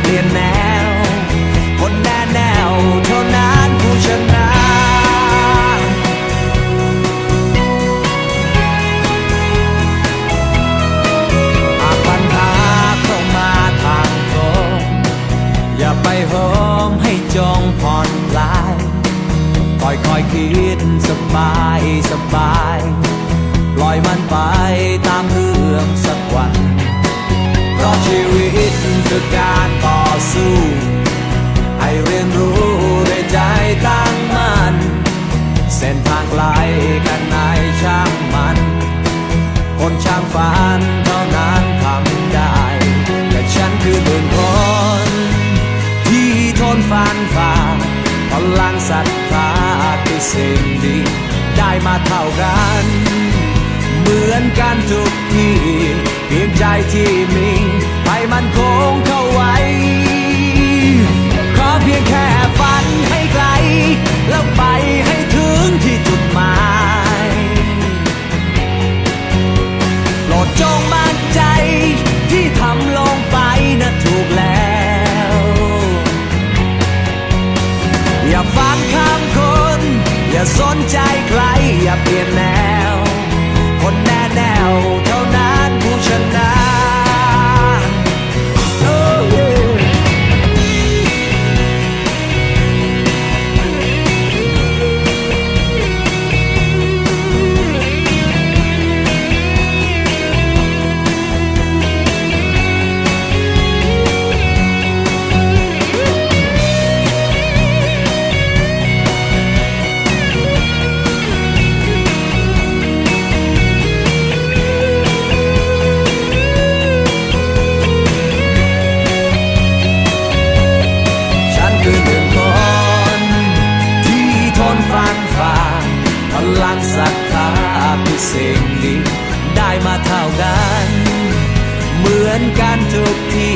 เปลี่ยนแนว คนแน่แนวเท่านั้นผู้ชนะหากปัญหาเข้ามาทางตรงอย่าไปโหมให้จงผ่อนลายคอยคอยคิดสบายสบาย ปล่อยมันไปตามเรื่อง คือการต่อสู้ ให้เรียนรู้ด้วยใจตั้งมั่นเส้นทางไกลกันไหนช่างมัน คนช่างฝันเท่านั้นทำได้ แต่ฉันคือหนึ่งคน ที่ทนฟันฝ่าพลังศรัทธาคือสิ่งดี ได้มาเท่ากัน เหมือนกันทุกทีเพียงใจที่มี มันคงเข้าไว้ ขอเพียงแค่ฝันให้ไกล แล้วไปให้ถึงที่จุดหมายโปรดจงมั่นใจที่ทำลงไปนะถูกแล้ว อย่าฟังคำคน อย่าสนใจใคร อย่าเปลี่ยนแนว คนแน่แนวเท่านั้นผู้ชนะ อนกันทุกที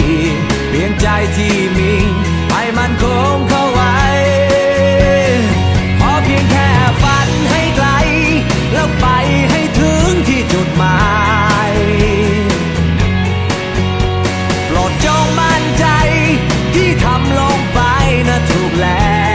เพียงใจที่มีให้มันคงเข้าไว้พอเพียงแค่ฝันให้ไกล แล้วไปให้ถึงที่จุดหมายโปรดจงมั่นใจที่ทำลงไปนะถูกแล้ว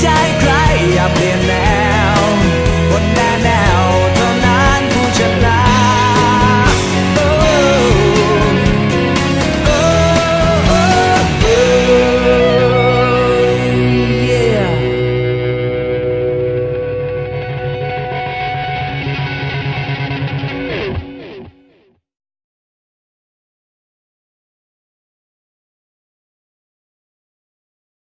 ใจใคร